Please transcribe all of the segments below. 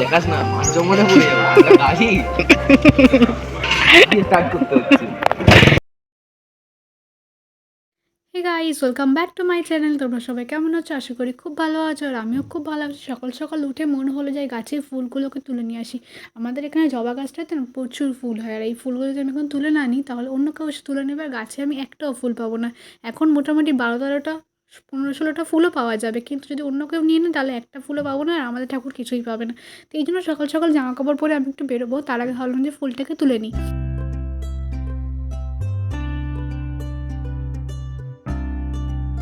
দেখাস না মাঞ্চ মনে পড়ে গাড়ি স্টার্ট করতে guys welcome back to my channel তোমরা সবাই কেমন আছো? আশা করি খুব ভালো আছো, আর আমিও খুব ভালো আছি। সকাল সকাল উঠে মনে হলো যে গাছের ফুলগুলোকে তুলে নিয়ে আসি। আমাদের এখানে জবা গাছটাতে না প্রচুর ফুল হয়, আর এই ফুলগুলো যদি আমি এখন তুলে না নিই তাহলে অন্য কেউ তুলে নেবে, আর গাছে আমি একটাও ফুল পাবো না। এখন মোটামুটি বারো তেরোটা পনেরো ষোলোটা ফুলও পাওয়া যাবে। কিন্তু যদি অন্য কেউ নিয়ে নেয়, তাহলে একটা ফুলও পাবো না, আর আমাদের ঠাকুর কিছুই পাবে না। তো এই জন্য সকাল সকাল জামা কাপড় পরে আমি একটু বেরোবো, তার আগে ভাবলাম যে ফুলটাকে তুলে নিই।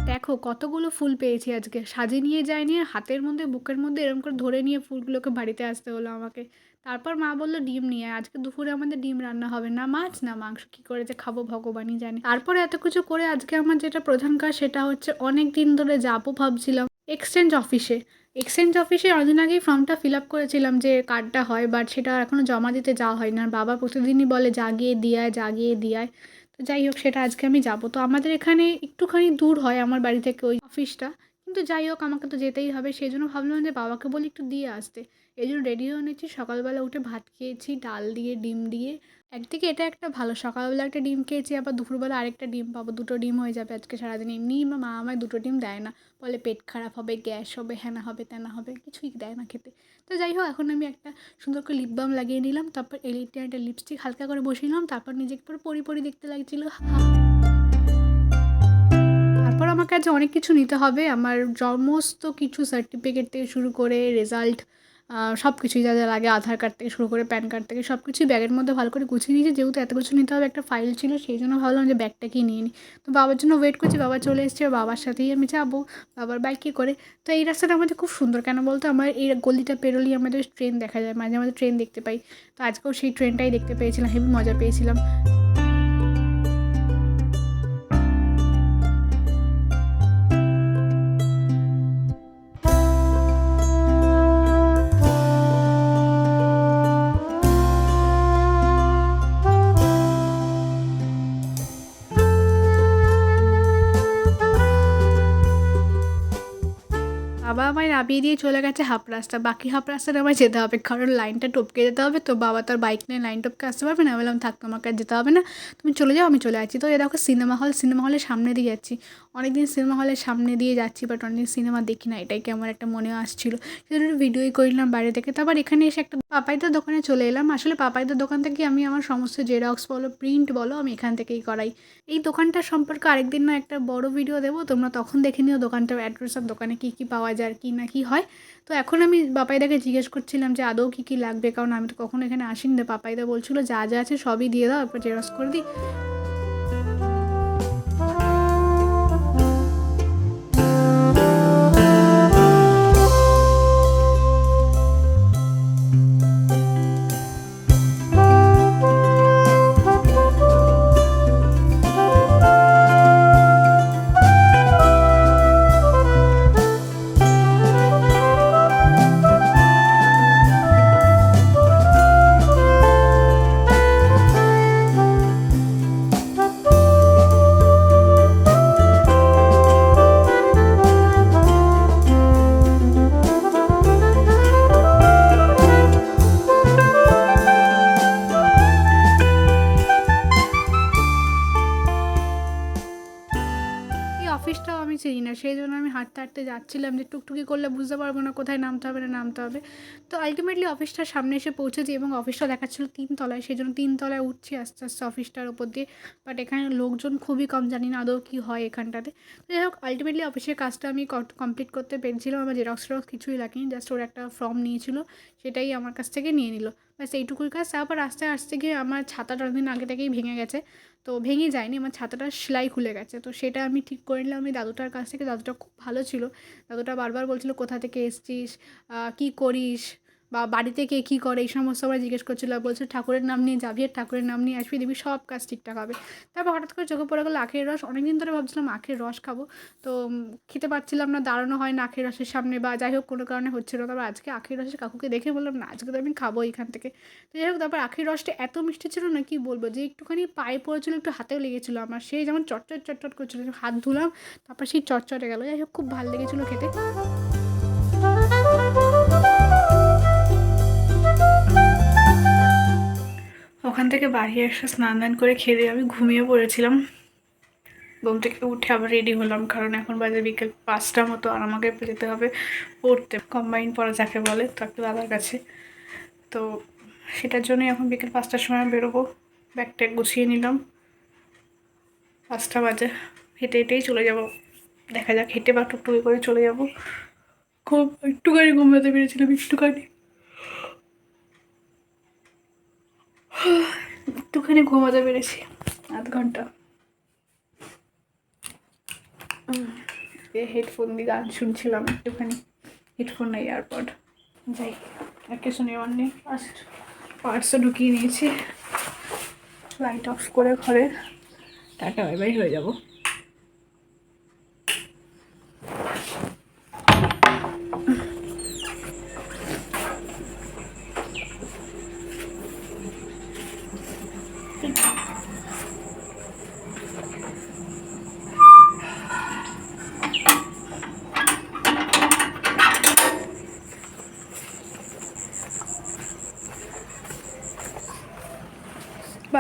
দেখো, কতগুলো ফুল পেয়েছি আজকে। সাজিয়ে নিয়ে যায়নি, আর হাতের মধ্যে, বুকের মধ্যে এরকম করে ধরে নিয়ে ফুলগুলোকে বাড়িতে আসতে হলো আমাকে। তারপর মা বলল, ডিম নিয়ে। আজকে দুপুরে আমাদের ডিম রান্না হবে। না মাছ, না মাংস। কী করে যে খাব ভগবানই জানে। তারপরে এত কিছু করে আজকে আমার যেটা প্রধান কাজ, সেটা হচ্ছে অনেক দিন ধরে যাব ভাবছিলাম এক্সচেঞ্জ অফিসে। এক্সচেঞ্জ অফিসে অনেকদিন আগেই ফর্মটা ফিল আপ করেছিলাম যে কার্ডটা হয়, বাট সেটা এখনও জমা দিতে যাওয়া হয় না। বাবা প্রতিদিনই বলে, জাগিয়ে দিয়ায় জাগিয়ে দিয়ায়। তো যাই হোক, সেটা আজকে আমি যাব। তো আমাদের এখানে একটুখানি দূর হয় আমার বাড়ি থেকে ওই অফিসটা কিন্তু যাই হোক, আমাকে তো যেতেই হবে। সেই জন্য ভাবলাম যে বাবাকে বলি একটু দিয়ে আসতে। এই জন্য রেডি হয়ে নিয়েছি সকালবেলা উঠে ভাত খেয়েছি, ডাল দিয়ে, ডিম দিয়ে। একদিকে এটা একটা ভালো, সকালবেলা একটা ডিম খেয়েছি, আবার দুপুরবেলা আরেকটা ডিম পাবো, দুটো ডিম হয়ে যাবে আজকে সারাদিন। এমনিই মা মা আমায় দুটো ডিম দেয় না। বলে পেট খারাপ হবে, গ্যাস হবে হ্যানা হবে ত্যানা হবে, কিছুই দেয় না খেতে। তো যাই হোক, এখন আমি একটা সুন্দর করে লিপ বাম লাগিয়ে নিলাম, তারপর এলিটে একটা লিপস্টিক হালকা করে বসিয়ে নিলাম, তারপর নিজেকে পুরো পরি পরি দেখতে লাগছিল। তারপর আমার কাছে অনেক কিছু নিতে হবে। আমার সমস্ত কিছু সার্টিফিকেট থেকে শুরু করে রেজাল্ট সব কিছুই যা যা লাগে, আধার কার্ড থেকে শুরু করে প্যান কার্ড থেকে সব কিছুই ব্যাগের মধ্যে ভালো করে গুছিয়ে নিয়েছি। যেহেতু এত কিছু নিতে হবে, একটা ফাইল ছিল, সেই জন্য ভাবলাম যে ব্যাগটাকেই নিয়ে নিই তো বাবার জন্য ওয়েট করছি, বাবা চলে এসছে, বাবার সাথেই আমি যাব। বাবার বাইকে করে। তো এই রাস্তাটা আমাদের খুব সুন্দর, কেন বলতো? আমার এই গলিটা পেরোলেই আমাদের ট্রেন দেখা যায়, মাঝে মাঝে ট্রেন দেখতে পাই। তো আজকেও সেই ট্রেনটাই দেখতে পেয়েছিলাম, হেবি মজা পেয়েছিলাম। বাবা আমায় নামিয়ে দিয়ে চলে গেছে হাফ রাস্তা। বাকি হাফ রাস্তাটা আমায় যেতে হবে, কারণ লাইনটা টপকে যেতে হবে। তো বাবা তার বাইক নিয়ে লাইন টপকে আসতে পারবে না? বললাম, থাক, তোমাকে যেতে হবে না। তুমি চলে যাও, আমি চলে যাচ্ছি তো এ দেখো সিনেমা হল সিনেমা হলের সামনে দিয়ে যাচ্ছি। অনেকদিন সিনেমা হলের সামনে দিয়ে যাচ্ছি বাট অনেকদিন সিনেমা দেখি না। এটাই কেমন একটা মনে আসছিল। সেজন্য ভিডিওই করলাম বাইরে থেকে। তারপর এখানে এসে একটা পাপাইদার দোকানে চলে এলাম। আসলে পাপাইদার দোকান থেকে আমি আমার সমস্ত জেরক্স বলো প্রিন্ট বলো, আমি এখান থেকেই করাই। এই দোকানটার সম্পর্কে আরেকদিন না একটা বড় ভিডিও দেবো। তোমরা তখন দেখে নিও দোকানটার অ্যাড্রেস আর দোকানে কী কী পাওয়া যায়। কী না কি হয়। তো এখন আমি বাপাইদাকে জিজ্ঞেস করছিলাম যে, আদৌ কী কী লাগবে? কারণ আমি তো কখনো এখানে আসিনি। তো পাপাইদা বলছিল, যা যা আছে সবই দিয়ে দাও, এরপর জেরক্স করে দিই। হাঁটতে হাঁটতে যাচ্ছিলাম যে টুকটুকি করলে বুঝতে পারব না, কোথায় নামতে হবে না নামতে হবে। তো আলটিমেটলি অফিসটার সামনে এসে পৌঁছেছি এবং অফিসটা দেখাচ্ছিল তিনতলায় সেই জন্য তিনতলায় উঠছি আস্তে আস্তে অফিসটার ওপর দিয়ে। বাট এখানে লোকজন খুবই কম, জানি না আদৌ কী হয় এখানটাতে। তো যাই হোক আলটিমেটলি অফিসের কাজটা আমি কমপ্লিট করতে পেরেছিলাম, আমার জেরক্স টেরক্স কিছুই লাগেনি জাস্ট ওর একটা ফর্ম নিয়েছিল, সেটাই আমার কাছ থেকে নিয়ে নিল। ব্যাস, এইটুকুই কাজ, তারপর আস্তে আস্তে গিয়ে আমার ছাতাটা অনেকদিন আগে থেকেই ভেঙে গেছে। তো ভেঙে যায়নি, আমার ছাতাটা সেলাই খুলে গেছে। তো সেটা আমি ঠিক করে নিলাম। আমি দাদুটার কাছ থেকে, দাদুটা খুব ভালো ছিল। দাদুটা বারবার বলছিল, কোথা থেকে এসছিস? কী করিস? বা বাড়িতে কে কী করে, এই সমস্ত আমরা জিজ্ঞেস করছিল, বলছে ঠাকুরের নাম নিয়ে যাবি, আর ঠাকুরের নাম নিয়ে আসবি, দেখবি সব কাজ ঠিকঠাক হবে। তারপর হঠাৎ করে চোখে পড়ে গেলো আখের রস, অনেকদিন ধরে ভাবছিলাম আখের রস খাব। তো খেতে পারছিলাম না, দাঁড়ানো হয় না আখের রসের সামনে বা যাই হোক কোনো কারণে হচ্ছিল তারপর আজকে আখের রসের কাকুকে দেখে বললাম, না, আজকে তো আমি খাব এখান থেকে। তো যাই হোক, তারপর আখের রসটা এত মিষ্টি ছিল না, কি বলব, যে একটুখানি পায়ে পড়েছিল, একটু হাতেও লেগেছিলো আমার। সেই যেমন চটচট চটচট করছিল, হাত ধুলাম, তারপর সেই চটচটে গেলো। যাই হোক, খুব ভালো লেগেছিলো খেতে। ওখান থেকে বাড়ি এসে স্নান দান করে খেয়ে দিয়ে আমি ঘুমিয়ে পড়েছিলাম। ঘুম থেকে উঠে আবার রেডি হলাম, কারণ এখন বাজে বিকেল পাঁচটা মতো আর আমাকে যেতে হবে পড়তে। কম্বাইন পড়া যাকে বলে, তো একটা দাদার কাছে। তো সেটার জন্যই এখন বিকেল পাঁচটার সময় বেরোবো। ব্যাগ ট্যাগ গুছিয়ে নিলাম। পাঁচটা বাজে। হেঁটে হেঁটেই চলে যাব। দেখা যাক, হেঁটে বা টুকটুকি করে চলে যাব। খুব একটুখানি ঘুমাতে পেরেছিলাম, একটুখানি। একটুখানি ঘুমাতে পেরেছি আধ ঘণ্টা। হেডফোন দিয়ে গান শুনছিলাম একটুখানি। হেডফোন নেই এয়ারপড যাই আর কিছু নেওয়ার নেই ফার্স্ট পার্সও ঢুকিয়ে নিয়েছি। লাইট অফ করে ঘরে। টাটা বাই বাই হয়ে যাব।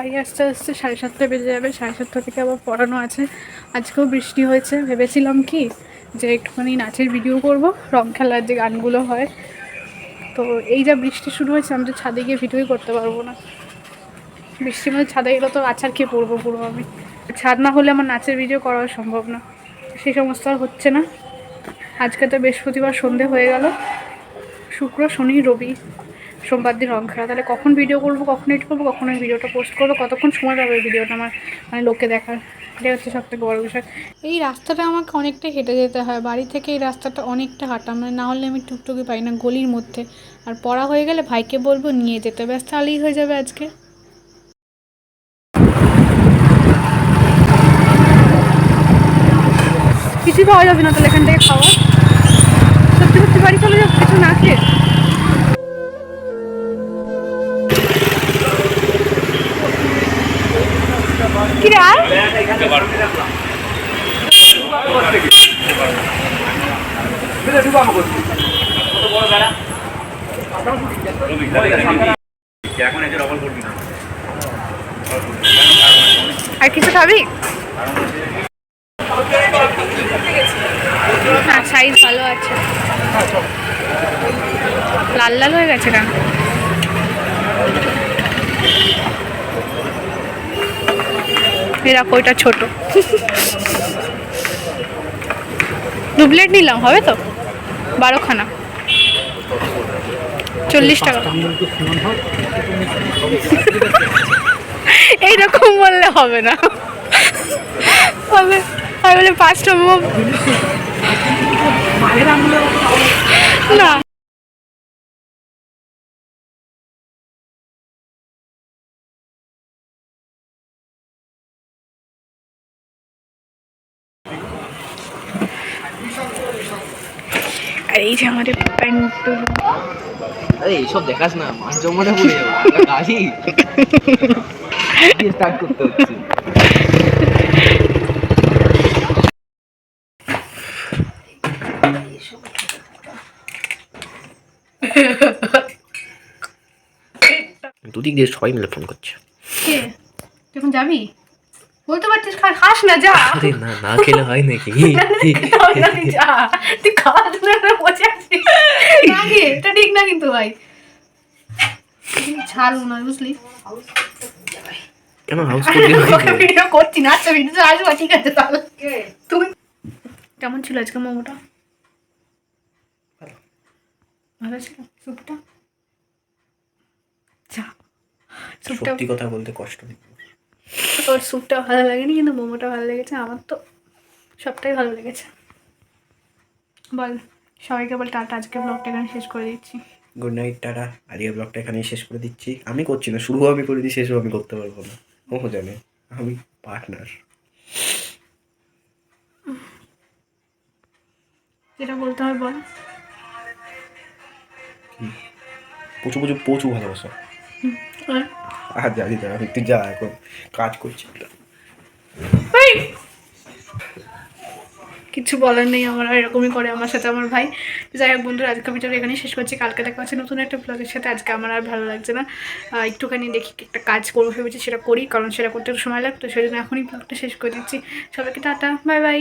বাড়ি আসতে আসতে সাড়ে সাতটা বেজে যাবে, সাড়ে সাতটা থেকে আবার পড়ানো আছে। আজকেও বৃষ্টি হয়েছে, ভেবেছিলাম কি যে একটুখানি নাচের ভিডিও করব, রং খেলার যে গানগুলো হয়। তো এই যা বৃষ্টি শুরু হয়েছে, আমি তো ছাদে গিয়ে ভিডিওই করতে পারব না। বৃষ্টির মধ্যে ছাদে গেলে তো আছাড় খেয়ে পড়ব পুরো আমি। ছাদ না হলে আমার নাচের ভিডিও করা সম্ভব না। সেই সমস্ত আর হচ্ছে না। আজকে তো বৃহস্পতিবার সন্ধে হয়ে গেল। শুক্র, শনি, রবি। সোমবার দিন রং খেলা তাহলে কখন ভিডিও করব কখন এডিট করব কখন ওই ভিডিওটা পোস্ট করব কতক্ষণ সময় পাবে ভিডিওটা আমার মানে লোকে দেখার? এটাই হচ্ছে সব থেকে বড়ো বিষয়। এই রাস্তাটা আমাকে অনেকটা হেঁটে যেতে হয়। বাড়ি থেকে এই রাস্তাটা অনেকটা হাঁটা মানে না হলে আমি টুকটুকি পাই না গলির মধ্যে। আর পড়া হয়ে গেলে ভাইকে বলব নিয়ে যেতে। ব্যাস তাহলেই হয়ে যাবে আজকে। কিছুই পাওয়া যাবে না তাহলে এখান থেকে খাওয়া। সত্যি সত্যি বাড়ি চলে যাব? কিছু না খেয়ে? আর? না কিছু খাবি? হ্যাঁ সাইজ ভালো আছে। লাল লাল হয়ে গেছে কেন এরা ওইটা ছোট। দু প্লেট নিলাম, হবে তো? বারোখানা। চল্লিশ টাকা। এইরকম বললে হবে না। হবে। আমি বলে পাঁচটা মোম না আর এই যে আমাদের প্যান্ট আরে এইসব দেখাস না মান জমনে পড়ে যাব গাড়ি। স্টার্ট করতে হচ্ছে। দুদিক দিয়ে সবাই মিলে ফোন করছে। কে? তুই এখন যাবি? বলতে পারছিস খাস না যা। আরে না না খেলে হয় নাকি? তুই যা। তুই খাওয়া দাওয়া বসে আছিস। না গে এটা ঠিক না কিন্তু ভাই। ছাড় নয় বুঝলি? কেন হাউস ভিডিও করছি না আচ্ছা ভিডিও আসব ঠিক আছে তাহলে। তুমি কেমন ছিল আজকে মোমোটা? ভালো ছিল? স্যুপটা? যা। স্যুপটা সত্যি কথা বলতে কষ্ট নেই। ওর স্যুপটা ভালো লাগেনি কিন্তু মোমোটা ভালো লেগেছে আমার তো সবটাই ভালো লেগেছে। বল সবাইকে বল টাটা আজকে ব্লগটা এখানে শেষ করে দিচ্ছি। Good night tata. আজকের ব্লগটা এখানেই শেষ করে দিচ্ছি। আমি করছি না শুরু আমি করে দিই শেষও আমি করতে পারব না। ও জানে আমি পার্টনার যেটা বলতে হবে বল। প্রচুর প্রচুর প্রচুর ভালোবাসা। আর না আমি যা এখন কাজ করছি! কিছু বলার নেই, আমার এরকমই করে আমার সাথে আমার ভাই। যাই হোক বন্ধুরা আজকে ভিডিওটা এখানেই শেষ করছি। কালকে দেখা হচ্ছে নতুন একটা ব্লগের সাথে। আজকে আমার আর ভালো লাগছে না। একটুখানি দেখি একটা কাজ করব, ভেবেছি সেটা করি, কারণ সেটা করতে সময় লাগতো সেই জন্য এখনই ব্লগটা শেষ করে দিচ্ছি। সবাইকে টাটা, বাই বাই।